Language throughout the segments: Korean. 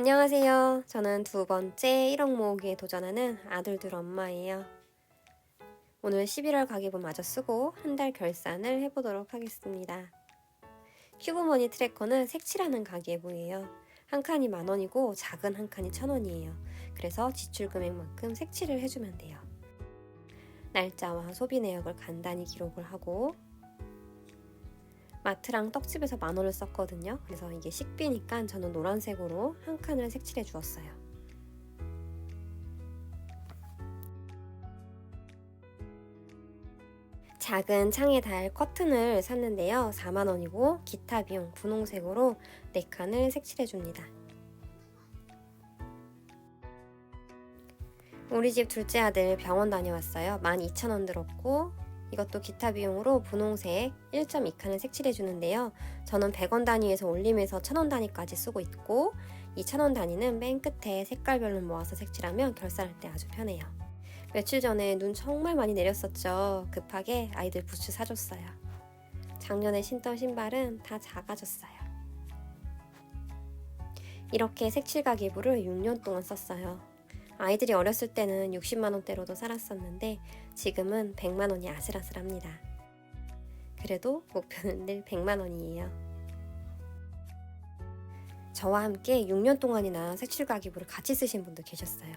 안녕하세요. 저는 두 번째 1억 모으기에 도전하는 아들들 엄마예요. 오늘 11월 가계부 마저 쓰고 한 달 결산을 해보도록 하겠습니다. 큐브머니 트래커는 색칠하는 가계부예요. 한 칸이 만 원이고 작은 한 칸이 천 원이에요. 그래서 지출 금액만큼 색칠을 해주면 돼요. 날짜와 소비 내역을 간단히 기록을 하고 마트랑 떡집에서 만 원을 썼거든요. 그래서 이게 식비니까 저는 노란색으로 한 칸을 색칠해 주었어요. 작은 창에 달 커튼을 샀는데요. 4만 원이고 기타 비용 분홍색으로 4칸을 색칠해 줍니다. 우리 집 둘째 아들 병원 다녀왔어요. 12,000원 들었고 이것도 기타 비용으로 분홍색 1.2칸을 색칠해 주는데요. 저는 100원 단위에서 올림에서 1000원 단위까지 쓰고 있고 이 1000원 단위는 맨 끝에 색깔별로 모아서 색칠하면 결산할 때 아주 편해요. 며칠 전에 눈 정말 많이 내렸었죠. 급하게 아이들 부츠 사줬어요. 작년에 신던 신발은 다 작아졌어요. 이렇게 색칠 가계부를 6년 동안 썼어요. 아이들이 어렸을 때는 60만 원대로도 살았었는데 지금은 100만 원이 아슬아슬합니다. 그래도 목표는 늘 100만 원이에요. 저와 함께 6년 동안이나 색칠 가계부를 같이 쓰신 분도 계셨어요.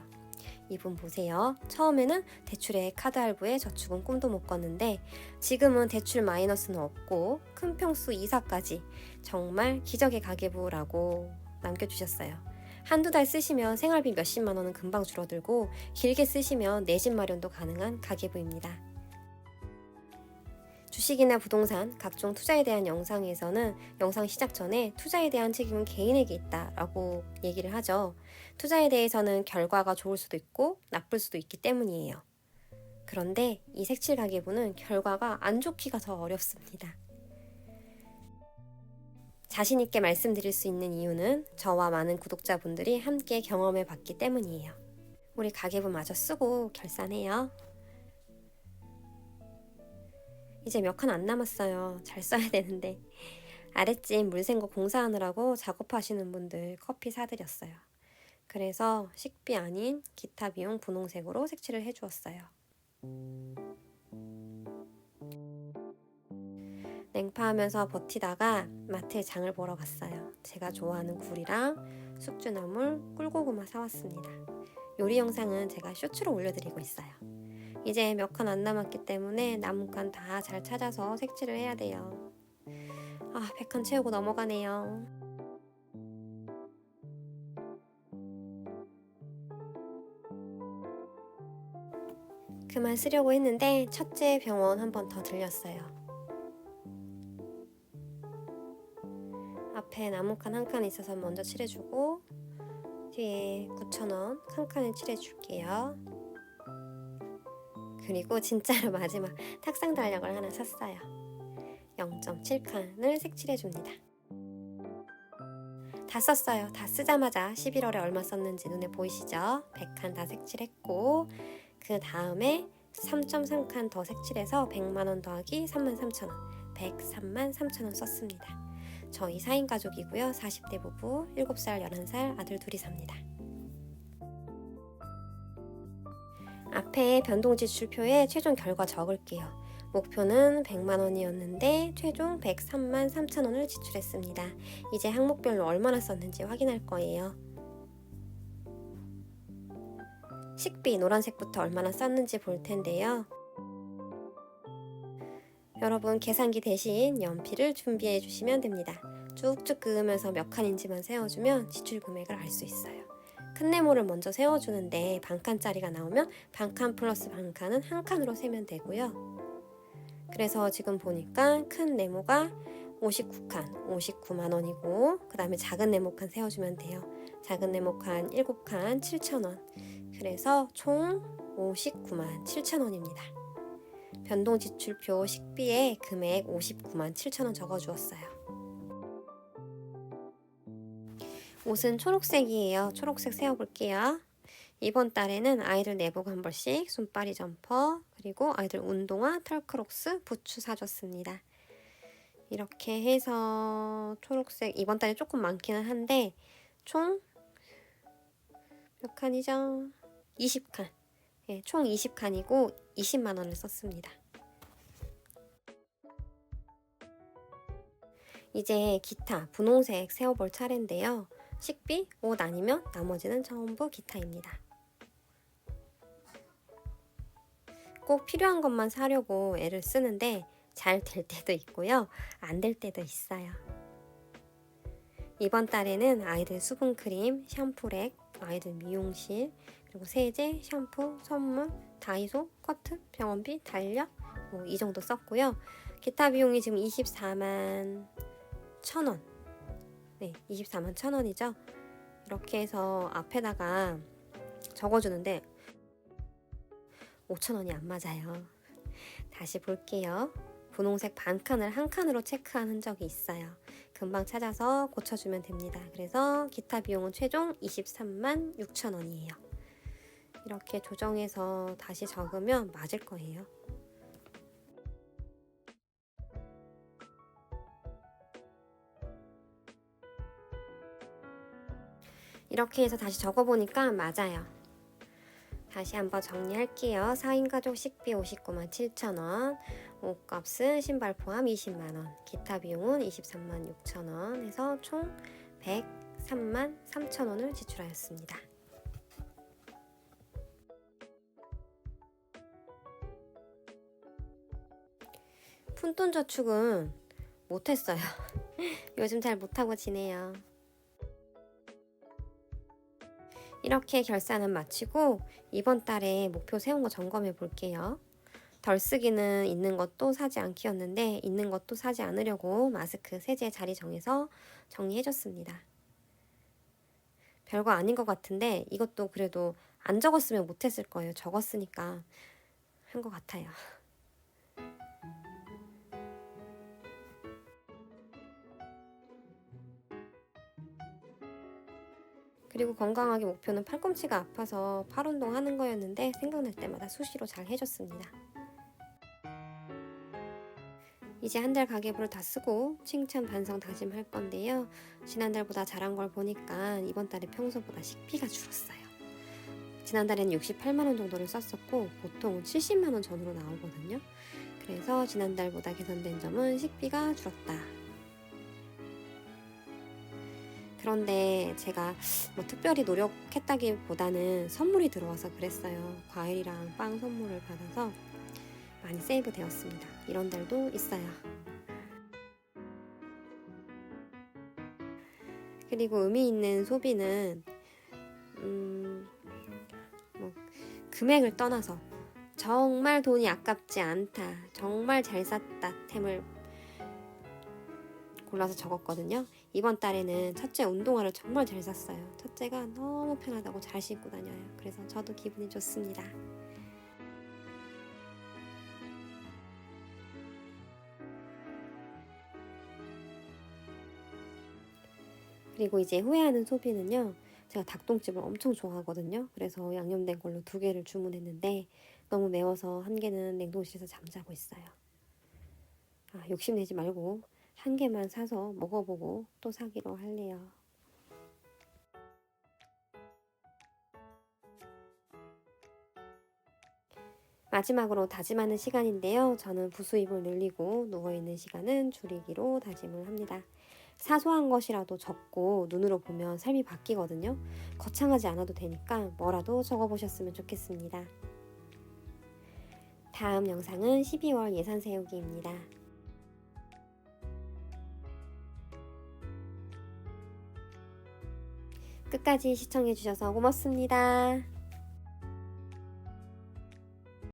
이분 보세요. 처음에는 대출에 카드 할부에 저축은 꿈도 못 꿨는데 지금은 대출 마이너스는 없고 큰 평수 이사까지 정말 기적의 가계부라고 남겨주셨어요. 한두 달 쓰시면 생활비 몇십만 원은 금방 줄어들고 길게 쓰시면 내 집 마련도 가능한 가계부입니다. 주식이나 부동산, 각종 투자에 대한 영상에서는 영상 시작 전에 투자에 대한 책임은 개인에게 있다라고 얘기를 하죠. 투자에 대해서는 결과가 좋을 수도 있고 나쁠 수도 있기 때문이에요. 그런데 이 색칠 가계부는 결과가 안 좋기가 더 어렵습니다. 자신있게 말씀드릴 수 있는 이유는 저와 많은 구독자분들이 함께 경험해 봤기 때문이에요. 우리 가계부 마저 쓰고 결산해요. 이제 몇 칸 안 남았어요. 잘 써야 되는데. 아랫집 물샘거 공사하느라고 작업하시는 분들 커피 사드렸어요. 그래서 식비 아닌 기타 비용 분홍색으로 색칠을 해주었어요. 냉파하면서 버티다가 마트에 장을 보러 갔어요. 제가 좋아하는 굴이랑 숙주나물, 꿀고구마 사왔습니다. 요리 영상은 제가 쇼츠로 올려드리고 있어요. 이제 몇 칸 안 남았기 때문에 남은 칸 다 잘 찾아서 색칠을 해야 돼요. 아, 100칸 채우고 넘어가네요. 그만 쓰려고 했는데 첫째 병원 한 번 더 들렸어요. 앞에 나무칸 한 칸 있어서 먼저 칠해주고 뒤에 9,000원 한 칸을 칠해줄게요. 그리고 진짜로 마지막 탁상 달력을 하나 샀어요. 0.7칸을 색칠해줍니다. 다 썼어요. 다 쓰자마자 11월에 얼마 썼는지 눈에 보이시죠? 100칸 다 색칠했고 그 다음에 3.3칸 더 색칠해서 100만원 더하기 33,000원 103만 3천원 썼습니다. 저희 4인 가족이고요. 40대 부부, 7살, 11살 아들 둘이 삽니다. 앞에 변동 지출표에 최종 결과 적을게요. 목표는 100만 원이었는데 최종 103만 3천 원을 지출했습니다. 이제 항목별로 얼마나 썼는지 확인할 거예요. 식비 노란색부터 얼마나 썼는지 볼 텐데요. 여러분 계산기 대신 연필을 준비해 주시면 됩니다. 쭉쭉 그으면서 몇 칸인지만 세워주면 지출 금액을 알 수 있어요. 큰 네모를 먼저 세워주는데 반칸짜리가 나오면 반칸 플러스 반칸은 한 칸으로 세면 되고요. 그래서 지금 보니까 큰 네모가 59칸, 59만 원이고 그 다음에 작은 네모칸 세워주면 돼요. 작은 네모칸 7칸 7천 원. 그래서 총 59만 7천 원입니다. 변동 지출표 식비에 금액 59만 7천 원 적어주었어요. 옷은 초록색이에요. 초록색 세워볼게요. 이번 달에는 아이들 내복 한 벌씩, 손빨이 점퍼, 그리고 아이들 운동화, 털크록스, 부츠 사줬습니다. 이렇게 해서 초록색, 이번 달에 조금 많기는 한데, 총 몇 칸이죠? 20칸. 예, 총 20칸이고 20만 원을 썼습니다. 이제 기타 분홍색 세어볼 차례인데요. 식비, 옷 아니면 나머지는 전부 기타입니다. 꼭 필요한 것만 사려고 애를 쓰는데 잘 될 때도 있고요. 안 될 때도 있어요. 이번 달에는 아이들 수분크림, 샴푸렉, 아이들 미용실, 그리고 세제, 샴푸, 선물, 다이소, 커트, 병원비, 달력 뭐 이 정도 썼고요. 기타 비용이 지금 24만 1,000원. 네, 24만 1,000원이죠. 이렇게 해서 앞에다가 적어주는데 5,000원이 안 맞아요. 다시 볼게요. 분홍색 반 칸을 한 칸으로 체크한 흔적이 있어요. 금방 찾아서 고쳐주면 됩니다. 그래서 기타 비용은 최종 23만 6천 원이에요. 이렇게 조정해서 다시 적으면 맞을 거예요. 이렇게 해서 다시 적어보니까 맞아요. 다시 한번 정리할게요. 4인 가족 식비 59만 7천원, 옷값은 신발 포함 20만원, 기타 비용은 23만 6천원 해서 총 103만 3천원을 지출하였습니다. 푼돈 저축은 못했어요. 요즘 잘 못하고 지내요. 이렇게 결산은 마치고 이번 달에 목표 세운 거 점검해 볼게요. 덜 쓰기는 있는 것도 사지 않기였는데 있는 것도 사지 않으려고 마스크 세제 자리 정해서 정리해 줬습니다. 별거 아닌 것 같은데 이것도 그래도 안 적었으면 못했을 거예요. 적었으니까 한 것 같아요. 그리고 건강하게 목표는 팔꿈치가 아파서 팔 운동 하는 거였는데 생각날 때마다 수시로 잘 해줬습니다. 이제 한 달 가계부를 다 쓰고 칭찬 반성 다짐할 건데요. 지난달보다 잘한 걸 보니까 이번 달에 평소보다 식비가 줄었어요. 지난달에는 68만 원 정도를 썼었고 보통 70만 원 전후로 나오거든요. 그래서 지난달보다 개선된 점은 식비가 줄었다. 그런데 제가 뭐 특별히 노력했다기보다는 선물이 들어와서 그랬어요. 과일이랑 빵 선물을 받아서 많이 세이브 되었습니다. 이런 달도 있어요. 그리고 의미 있는 소비는 음, 뭐 금액을 떠나서 정말 돈이 아깝지 않다, 정말 잘 샀다 템을 골라서 적었거든요. 이번 달에는 첫째 운동화를 정말 잘 샀어요. 첫째가 너무 편하다고 잘 신고 다녀요. 그래서 저도 기분이 좋습니다. 그리고 이제 후회하는 소비는요. 제가 닭똥집을 엄청 좋아하거든요. 그래서 양념된 걸로 두 개를 주문했는데 너무 매워서 한 개는 냉동실에서 잠자고 있어요. 아, 욕심내지 말고 한 개만 사서 먹어보고 또 사기로 할래요. 마지막으로 다짐하는 시간인데요. 저는 부수입을 늘리고 누워있는 시간은 줄이기로 다짐을 합니다. 사소한 것이라도 적고 눈으로 보면 삶이 바뀌거든요. 거창하지 않아도 되니까 뭐라도 적어보셨으면 좋겠습니다. 다음 영상은 12월 예산 세우기입니다. 끝까지 시청해주셔서 고맙습니다.